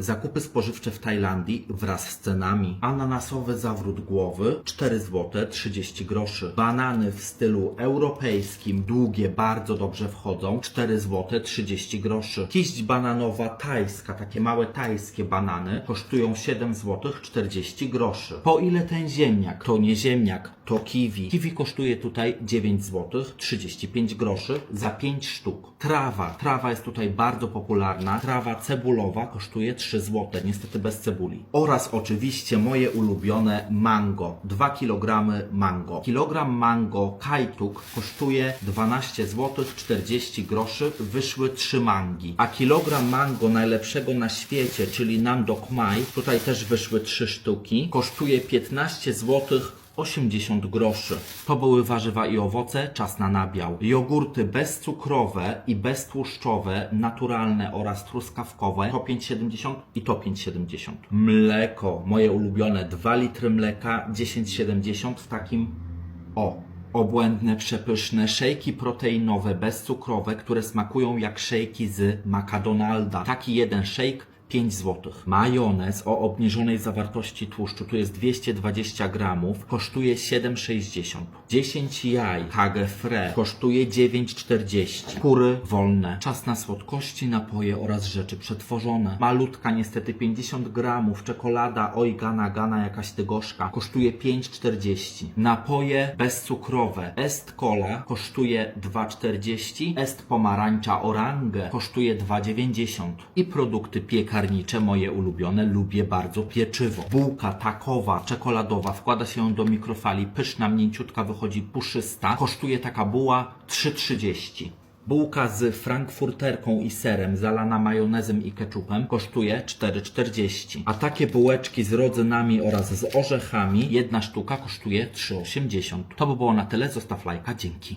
Zakupy spożywcze w Tajlandii wraz z cenami. Ananasowy zawrót głowy 4 zł 30 groszy. Banany w stylu europejskim, długie, bardzo dobrze wchodzą 4 zł 30 groszy. Kiść bananowa tajska, takie małe tajskie banany kosztują 7 zł 40 groszy. Po ile ten ziemniak? To nie ziemniak, to kiwi. Kiwi kosztuje tutaj 9 zł 35 groszy za 5 sztuk. Trawa. Trawa jest tutaj bardzo popularna. Trawa cebulowa kosztuje 3 zł, niestety bez cebuli. Oraz oczywiście moje ulubione mango. 2 kg mango. Kilogram mango kajtuk kosztuje 12 zł 40 groszy. Wyszły 3 mangi. A kilogram mango najlepszego na świecie, czyli Nandok Mai, tutaj też wyszły 3 sztuki, kosztuje 15 zł 80 groszy. To były warzywa i owoce, czas na nabiał. Jogurty bezcukrowe i beztłuszczowe, naturalne oraz truskawkowe to 5,70 i to 5,70. Mleko, moje ulubione 2 litry mleka 10,70 w takim o obłędne, przepyszne szejki proteinowe bezcukrowe, które smakują jak szejki z McDonalda. Taki jeden szejk 5 zł. Majonez o obniżonej zawartości tłuszczu, tu jest 220 gramów, kosztuje 7,60. 10 jaj Hage Fre kosztuje 9,40. Kury wolne. Czas na słodkości, napoje oraz rzeczy przetworzone. Malutka niestety 50 gramów. Czekolada oj gana gana jakaś tygoszka kosztuje 5,40. Napoje bezcukrowe. Est Cola kosztuje 2,40. Est Pomarańcza Orange kosztuje 2,90. I produkty piekarnicze moje ulubione. Lubię bardzo pieczywo. Bułka takowa, czekoladowa. Wkłada się ją do mikrofali. Pyszna, mięciutka, wychodzi puszysta. Kosztuje taka buła 3,30. Bułka z frankfurterką i serem, zalana majonezem i keczupem, kosztuje 4,40. A takie bułeczki z rodzynami oraz z orzechami, jedna sztuka kosztuje 3,80. To by było na tyle. Zostaw lajka. Dzięki.